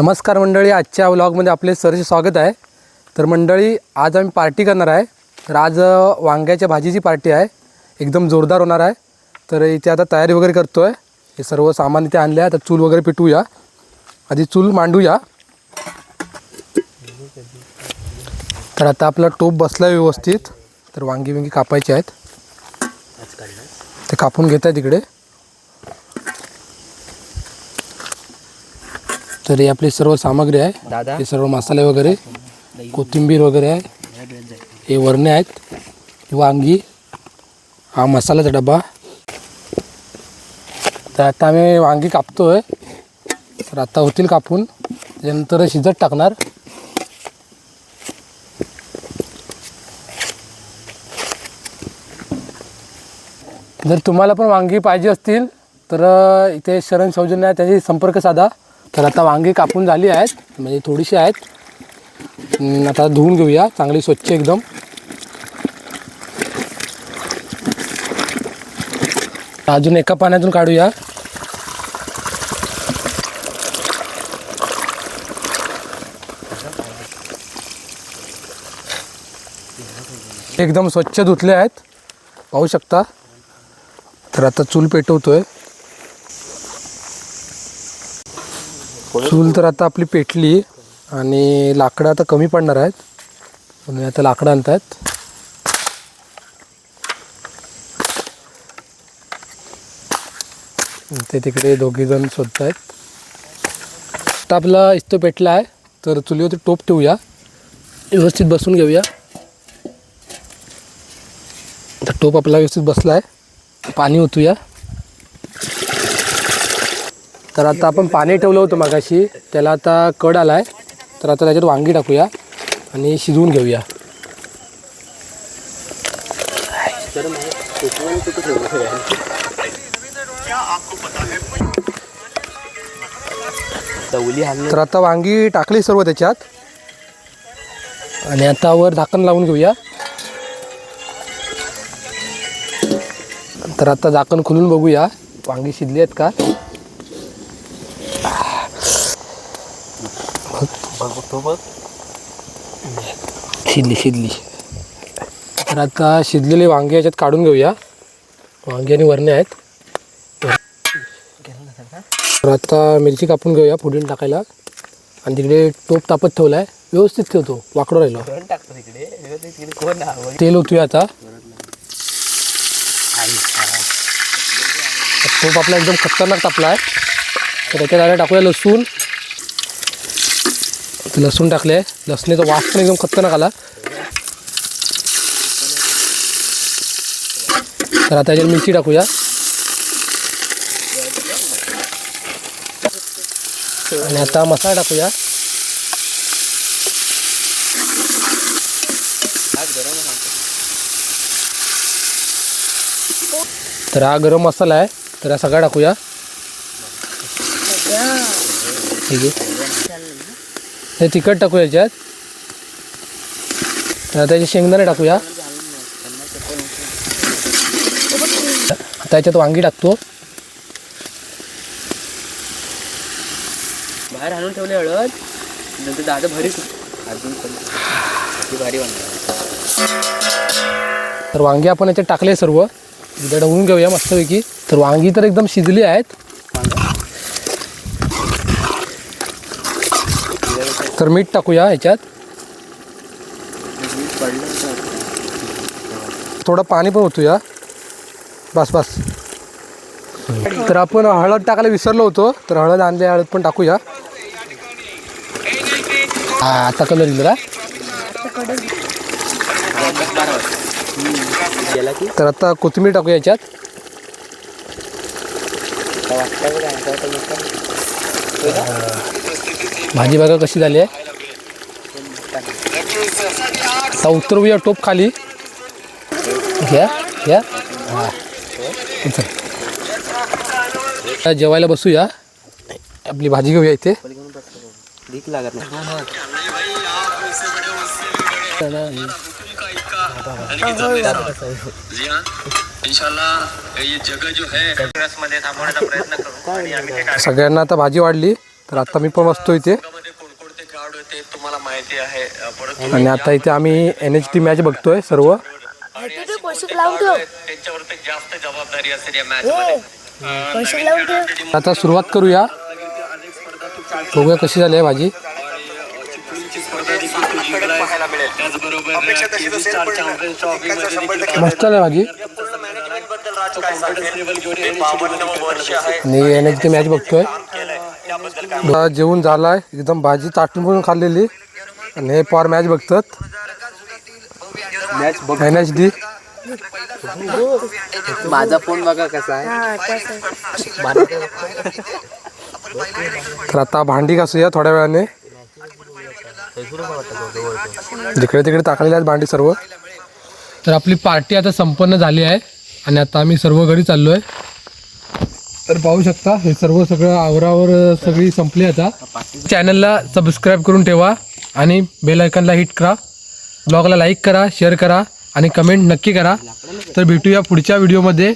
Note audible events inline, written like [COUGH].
नमस्कार मंडळी आजच्या व्लॉगमध्ये आपले सरचे स्वागत आहे. तर मंडळी आज आम्ही पार्टी करणार आहे. तर आज वांग्याच्या भाजीची पार्टी आहे. एकदम जोरदार होणार आहे. तर इथे आता तयारी वगैरे करतो आहे हे सर्व सामान इथे आणले आहे. तर चूल वगैरे पिटूया. आधी चूल मांडूया. तर आता आपला टोप बसला आहे व्यवस्थित. तर वांगी विंगी कापायची आहेत. ते कापून घेत आहे तिकडे तर ही आपली सर्व सामग्री आहे. हे सर्व मसाले वगैरे कोथिंबीर वगैरे आहे. हे वरणे आहेत. वांगी हा मसाल्याचा डबा तर आता आम्ही वांगी कापतोय. तर आता होतील कापून. त्याच्यानंतर शिजत टाकणार. जर तुम्हाला पण वांगी पाहिजे असतील तर इथे शरण सौजन्य आहे. त्याची संपर्क साधा. तर आता वांगे कापून झाली आहेत म्हणजे थोडीशी आहेत. आता धुवून घेऊया चांगली स्वच्छ एकदम. अजून एका पाण्यातून काढूया. एकदम स्वच्छ धुतले आहेत. पाहू शकता. तर आता चूल पेटवतोय. चूल तर आता आपली पेटली आणि लाकडं आता कमी पडणार आहेत. म्हणून आता लाकडं आणत आहेत ते तिकडे दोघे जण शोधत आहेत आता आपला इस्तो पेटला आहे तर चुलीवरती टोप ठेवूया. व्यवस्थित बसून घेऊया. आता टोप आपला व्यवस्थित बसला आहे. पाणी ओतूया. तर आता आपण पाणी ठेवलं होतं मागाशी. त्याला आता कड आला आहे तर आता त्याच्यात वांगी टाकूया आणि शिजवून घेऊया. तर आता वांगी टाकली सर्व त्याच्यात. आणि आता वर झाकण लावून घेऊया. तर आता झाकण खुलून बघूया. वांगी शिजली आहेत का बघ बघतो बघ शिजली शिजली तर आता शिजलेले वांगे याच्यात काढून घेऊया. वांगे आणि वरणे आहेत. तर आता मिरची कापून घेऊया फोडून टाकायला. आणि तिकडे टोप तापत ठेवला आहे व्यवस्थित ठेवतो. वाकडं राहिलो. टाकतो तिकडे. तेल ओतूया आता. टोप आपला एकदम खतरनाक तापला आहे तर त्याच्यात आता टाकूया लसूण. लसूण टाकले. लसणीचा वास पण एकदम खतरनाक आला. तर आता याच्यात मिरची टाकूया. आणि आता मसाला टाकूया. तर हा गरम मसाला आहे. तर हा सगळा टाकूया. ठीक आहे. हे तिखट टाकूया याच्यात. तर आता याचे शेंगदाणे टाकूया. आता याच्यात वांगी टाकतो. बाहेर आणून ठेवले हळद. नंतर दादा भारी अजून भारी तर वांगी आपण याच्यात टाकले सर्व. एकदा ढवळून घेऊया मस्तपैकी. तर वांगी तर एकदम शिजली आहेत. तर मीठ टाकूया ह्याच्यात. थोडं पाणी पण ओतूया. बस बस. तर आपण हळद टाकायला विसरलो होतो तर हळद आणले हळद पण टाकूया. हा आता कलर येईल तर आता कोथिंबीर टाकूया याच्यात भाजी बघा कशी झाली आहे. आता उतरवूया टोप खाली. घ्या घ्या. हा. जेवायला बसूया. आपली भाजी घेऊया इथे. भीक लागत नाही. इंशाल्लाह ये जगह जो है [LAUGHS] मध्ये थांबवण्याचा प्रयत्न करू. आणि आम्ही ते सगळ्यांना आता भाजी वाढली. तर आता मी पण बसतो इथे. आणि आता इथे आम्ही एन एच टी मॅच बघतोय सर्व. ठेव. आता सुरुवात करूया. बघूया कशी झाली आहे भाजी. मस्त आहे भाजी. हे आणि एन एच टी मॅच बघतोय. जेवण झालाय. एकदम भाजी चाटून पण खाल्लेली. आणि हे पॉर मॅच बघतात. एन एच डी माझा फोन बघा कसा आहे. हा तर आता भांडी घासूया थोड्या वेळाने. जिकडे तिकडे टाकलेली आहेत भांडी सर्व. तर आपली पार्टी आता संपन्न झाली आहे. आणि आता आम्ही सर्व घरी चाललो आहे तर पाहू शकता हे सर्व सगळं आवरावर सगळी संपली आता. चॅनलला सबस्क्राईब करून ठेवा आणि बेलायकनला हिट करा. ब्लॉगला लाईक करा शेअर करा आणि कमेंट नक्की करा. तर भेटूया पुढच्या व्हिडिओमध्ये